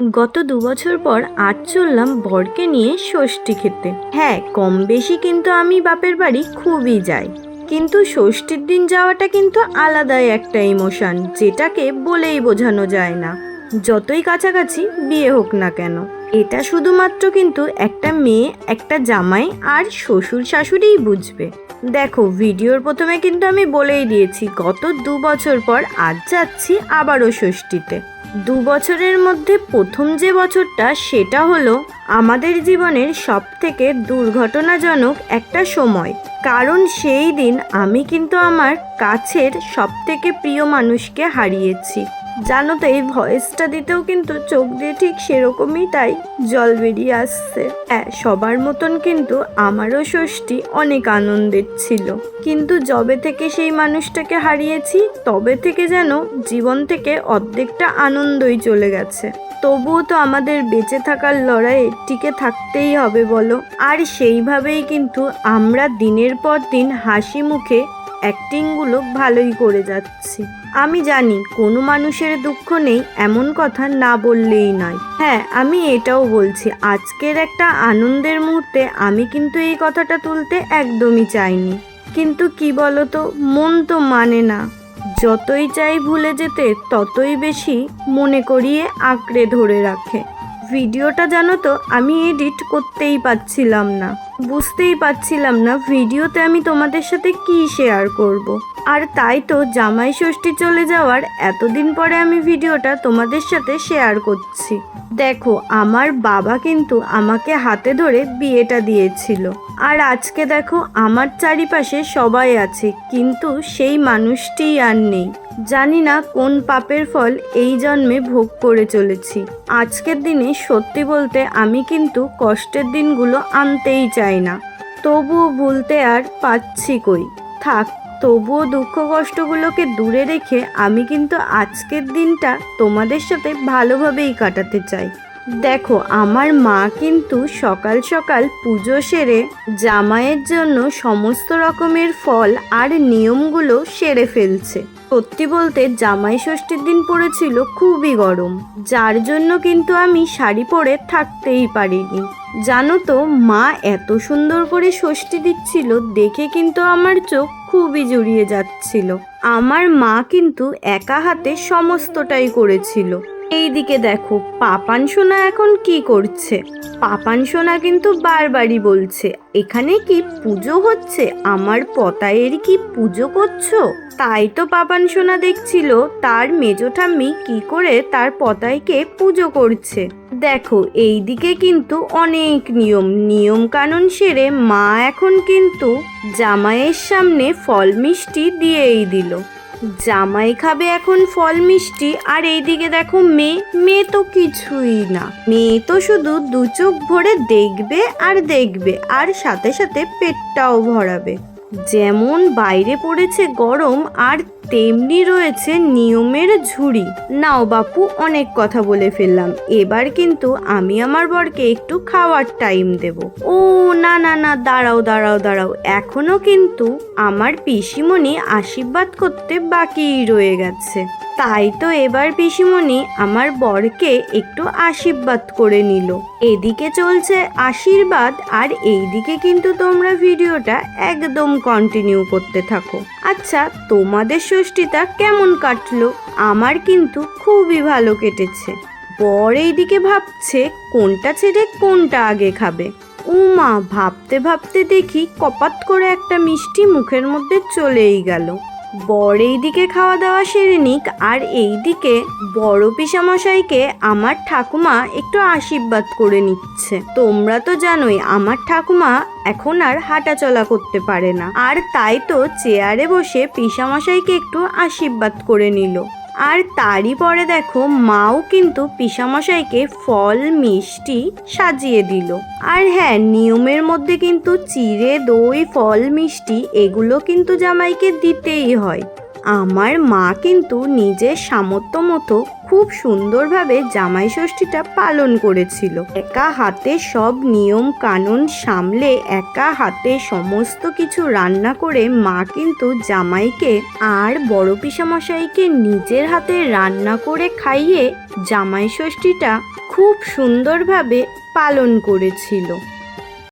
গত দু বছর পর আজ চললাম বরকে নিয়ে ষষ্ঠী খেতে। হ্যাঁ কম বেশি কিন্তু আমি বাপের বাড়ি খুবই যাই। কিন্তু ষষ্ঠীর দিন যাওয়াটা কিন্তু আলাদাই একটা ইমোশন, যেটাকে বলেই বোঝানো যায় না। যতই কাছাকাছি বিয়ে হোক না কেন, এটা শুধুমাত্র কিন্তু একটা মেয়ে, একটা জামাই আর শ্বশুর শাশুড়িই বুঝবে। দেখো, ভিডিওর প্রথমে কিন্তু আমি বলেই দিয়েছি, গত দু বছর পর আজ যাচ্ছি আবারও ষষ্ঠীতে। দু বছরের মধ্যে প্রথম যে বছরটা, সেটা হলো আমাদের জীবনের সব থেকে দুর্ঘটনাজনক একটা সময়। কারণ সেই দিন আমি কিন্তু আমার কাছের সব থেকে প্রিয় মানুষকে হারিয়েছি। জানো তো, এই ভয়েসটা দিতেও কিন্তু চোখ দিয়ে ঠিক সেরকমই তাই জল বেরিয়ে আসছে। হ্যাঁ সবার মতন কিন্তু আমারও ষষ্ঠী অনেক আনন্দের ছিল। কিন্তু যবে থেকে সেই মানুষটাকে হারিয়েছি, তবে থেকে যেন জীবন থেকে অর্ধেকটা আনন্দই চলে গেছে। তবুও তো আমাদের বেঁচে থাকার লড়াইয়ে টিকে থাকতেই হবে বলো। আর সেইভাবেই কিন্তু আমরা দিনের পর দিন হাসি মুখে অ্যাক্টিংগুলো ভালোই করে যাচ্ছি। আমি জানি কোনো মানুষের দুঃখ নেই, এমন কথা না বললেই নয়। হ্যাঁ আমি এটাও বলছি, আজকের একটা আনন্দের মুহূর্তে আমি কিন্তু এই কথাটা তুলতে একদমই চাইনি। কিন্তু কি বলতো, মন তো মানে না। যতই চাই ভুলে যেতে, ততই বেশি মনে করিয়ে আঁকড়ে ধরে রাখে। ভিডিওটা জানো তো, আমি এডিট করতেই পাচ্ছিলাম না। বুঝতেই পারছিলাম না ভিডিওতে আমি তোমাদের সাথে কি শেয়ার করব। আর তাই তো জামাই ষষ্ঠী চলে যাওয়ার এতদিন পরে আমি ভিডিওটা তোমাদের সাথে শেয়ার করছি। দেখো, আমার বাবা কিন্তু আমাকে হাতে ধরে বিয়েটা দিয়েছিল। আর আজকে দেখো, আমার চারিপাশে সবাই আছে, কিন্তু সেই মানুষটিই আর নেই। জানি না কোন পাপের ফল এই জন্মে ভোগ করে চলেছি। আজকের দিনে সত্যি বলতে আমি কিন্তু কষ্টের দিনগুলো আনতেই চাই না। তবুও ভুলতে আর পাচ্ছি কই? থাক তবুও দুঃখ কষ্টগুলোকে দূরে রেখে আমি কিন্তু আজকের দিনটা তোমাদের সাথে ভালোভাবেই কাটাতে চাই। দেখো, আমার মা কিন্তু সকাল সকাল পুজো সেরে জামাইয়ের জন্য সমস্ত রকমের ফল আর নিয়মগুলো সেরে ফেলছে। সত্যি বলতে জামাই ষষ্ঠীর দিন পড়েছিল খুবই গরম। যার জন্য কিন্তু আমি শাড়ি পরে থাকতেই পারিনি। জানো তো, মা এত সুন্দর করে ষষ্ঠী দিচ্ছিল দেখে কিন্তু আমার চোখ খুবই জুড়িয়ে যাচ্ছিল। আমার মা কিন্তু একা হাতে সমস্তটাই করেছিল। এইদিকে দেখো, পাপান সোনা এখন কি করছে? পাপান সোনা কিন্তু বারবারই বলছে, এখানে কি পুজো হচ্ছে? আমার পতায়ের কি পুজো করছ? তাই তো পাপান সোনা দেখছিল, তার মেজো ঠাম্মি কি করে তার পতাইকে পুজো করছে। দেখো এই দিকে কিন্তু অনেক নিয়ম নিয়ম কানুন সেরে মা এখন কিন্তু জামাইয়ের সামনে ফল মিষ্টি দিয়েই দিল। জামাই খাবে এখন ফল মিষ্টি, আর এইদিকে দেখো মেয়ে মেয়ে তো কিছুই না। মেয়ে তো শুধু দু চোখ ভরে দেখবে আর দেখবে, আর সাথে সাথে পেটটাও ভরাবে। যেমন বাইরে পড়েছে গরম আর তেমনি রয়েছে নিয়মের ঝুড়ি। নাও বাপু, অনেক কথা বলে ফেললাম। এবার কিন্তু আমি আমার বরকে একটু খাওয়ার টাইম দেব। ও, না না না, দাঁড়াও দাঁড়াও দাঁড়াও। এখনও কিন্তু আমার পিসিমণি আশীর্বাদ করতে বাকিই রয়ে গেছে। তাই তো এবার পিসিমণি আমার বরকে একটু আশীর্বাদ করে নিল। এদিকে চলছে আশীর্বাদ আর এইদিকে কিন্তু তোমরা ভিডিওটা একদম কন্টিনিউ করতে থাকো। আচ্ছা তোমাদের ষষ্ঠীটা কেমন কাটলো? আমার কিন্তু খুবই ভালো কেটেছে। বর এইদিকে ভাবছে কোনটা ছেড়ে কোনটা আগে খাবে। উমা, ভাবতে ভাবতে দেখি কপাত করে একটা মিষ্টি মুখের মধ্যে চলেই গেল। বর এইদিকে খাওয়া দাওয়া সেরে নিক, আর এই এইদিকে বড় পিসামশাইকে আমার ঠাকুমা একটু আশীর্বাদ করে নিচ্ছে। তোমরা তো জানোই, আমার ঠাকুমা এখন আর হাঁটাচলা করতে পারে না। আর তাই তো চেয়ারে বসে পিসামশাইকে একটু আশীর্বাদ করে নিল। আর তারই পরে দেখো মাও কিন্তু পিসামশাইকে ফল, মিষ্টি সাজিয়ে দিল। আর হ্যাঁ নিয়মের মধ্যে কিন্তু চিড়ে, দই, ফল, মিষ্টি এগুলো কিন্তু জামাইকে দিতেই হয়। আমার মা কিন্তু নিজের সামর্থ্য মতো খুব সুন্দরভাবে জামাই ষষ্ঠীটা পালন করেছিল। একা হাতে সব নিয়ম কানুন সামলে একা হাতে সমস্ত কিছু রান্না করে মা কিন্তু জামাইকে আর বড় পিসামশাইকে নিজের হাতে রান্না করে খাইয়ে জামাই ষষ্ঠীটা খুব সুন্দরভাবে পালন করেছিল।